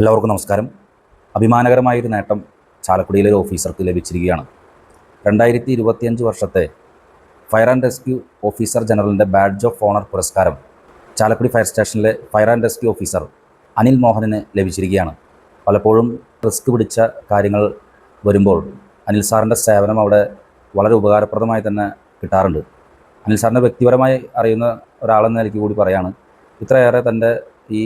എല്ലാവർക്കും നമസ്കാരം. അഭിമാനകരമായൊരു നേട്ടം ചാലക്കുടിയിലെ ഒരു ഓഫീസർക്ക് ലഭിച്ചിരിക്കുകയാണ്. രണ്ടായിരത്തി ഇരുപത്തിയഞ്ച് വർഷത്തെ ഫയർ ആൻഡ് റെസ്ക്യൂ ഓഫീസർ ജനറലിന്റെ ബാഡ്ജ് ഓഫ് ഓണർ പുരസ്കാരം ചാലക്കുടി ഫയർ സ്റ്റേഷനിലെ fire and rescue officer Anil Mohanan ലഭിച്ചിരിക്കുകയാണ്. പലപ്പോഴും റിസ്ക് പിടിച്ച കാര്യങ്ങൾ വരുമ്പോൾ അനിൽ സാറിന്റെ സേവനം അവിടെ വളരെ ഉപകാരപ്രദമായി തന്നെ കിട്ടാറുണ്ട്. അനിൽ സാറിനെ വ്യക്തിപരമായി അറിയുന്ന ഒരാളെന്ന നിലയ്ക്ക് കൂടി പറയാണ് ഇത്രയേറെ തന്റെ ഈ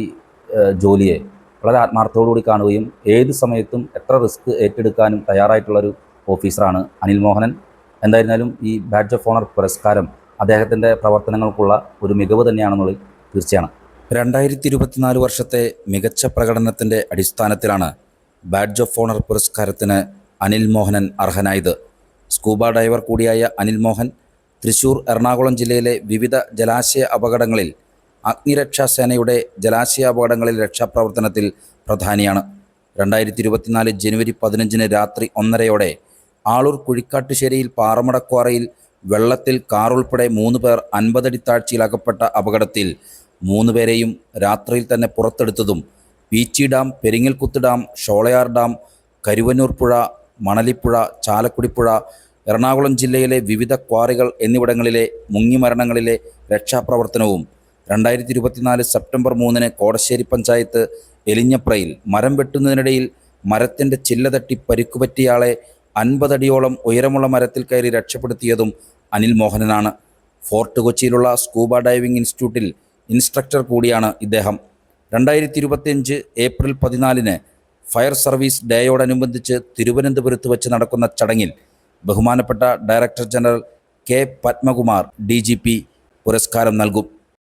ജോലിയെ വളരെ ആത്മാർത്ഥത്തോടുകൂടി കാണുകയും ഏത് സമയത്തും എത്ര റിസ്ക് ഏറ്റെടുക്കാനും തയ്യാറായിട്ടുള്ളൊരു ഓഫീസറാണ് അനിൽ മോഹനൻ. എന്തായിരുന്നാലും ഈ ബാഡ്ജ് ഓഫ് ഓണർ പുരസ്കാരം അദ്ദേഹത്തിന്റെ പ്രവർത്തനങ്ങൾക്കുള്ള ഒരു മികവ് തന്നെയാണെന്നുള്ളത് തീർച്ചയാണ്. രണ്ടായിരത്തി ഇരുപത്തിനാല് വർഷത്തെ മികച്ച പ്രകടനത്തിന്റെ അടിസ്ഥാനത്തിലാണ് ബാഡ്ജ് ഓഫ് ഓണർ പുരസ്കാരത്തിന് അനിൽ മോഹനൻ അർഹനായത്. സ്കൂബ ഡൈവർ കൂടിയായ അനിൽ മോഹൻ തൃശൂർ എറണാകുളം ജില്ലയിലെ വിവിധ ജലാശയ അപകടങ്ങളിൽ അഗ്നിരക്ഷാസേനയുടെ സേനയുടെ ജലാശയാപകടങ്ങളിൽ രക്ഷാപ്രവർത്തനത്തിൽ പ്രധാനിയാണ്. രണ്ടായിരത്തി ഇരുപത്തിനാല് ജനുവരി പതിനഞ്ചിന് രാത്രി ഒന്നരയോടെ ആളൂർ കുഴിക്കാട്ടുശ്ശേരിയിൽ പാറമടക്വാറയിൽ വെള്ളത്തിൽ കാറുൾപ്പെടെ മൂന്ന് പേർ അൻപതടി താഴ്ചയിൽ അകപ്പെട്ട അപകടത്തിൽ മൂന്ന് പേരെയും രാത്രിയിൽ തന്നെ പുറത്തെടുത്തതും Peechi dam Peringalkuthu dam Sholayar dam Karuvannur പുഴ മണലിപ്പുഴ ചാലക്കുടിപ്പുഴ എറണാകുളം ജില്ലയിലെ വിവിധ ക്വാറികൾ എന്നിവിടങ്ങളിലെ മുങ്ങിമരണങ്ങളിലെ രക്ഷാപ്രവർത്തനവും രണ്ടായിരത്തി ഇരുപത്തിനാല് സെപ്റ്റംബർ മൂന്നിന് കോടശ്ശേരി പഞ്ചായത്ത് എലിഞ്ഞപ്രയിൽ മരം വെട്ടുന്നതിനിടയിൽ മരത്തിന്റെ ചില്ല തട്ടി പരിക്കുപറ്റിയയാളെ അൻപതടിയോളം ഉയരമുള്ള മരത്തിൽ കയറി രക്ഷപ്പെടുത്തിയതും അനിൽ മോഹനനാണ്. ഫോർട്ട് കൊച്ചിയിലുള്ള സ്കൂബ ഡൈവിംഗ് ഇൻസ്റ്റിറ്റ്യൂട്ടിൽ ഇൻസ്ട്രക്ടർ കൂടിയാണ് ഇദ്ദേഹം. രണ്ടായിരത്തി ഇരുപത്തിയഞ്ച് ഏപ്രിൽ പതിനാലിന് ഫയർ സർവീസ് ഡേയോടനുബന്ധിച്ച് തിരുവനന്തപുരത്ത് വെച്ച് നടക്കുന്ന ചടങ്ങിൽ ബഹുമാനപ്പെട്ട director general K Padmakumar D പുരസ്കാരം നൽകും.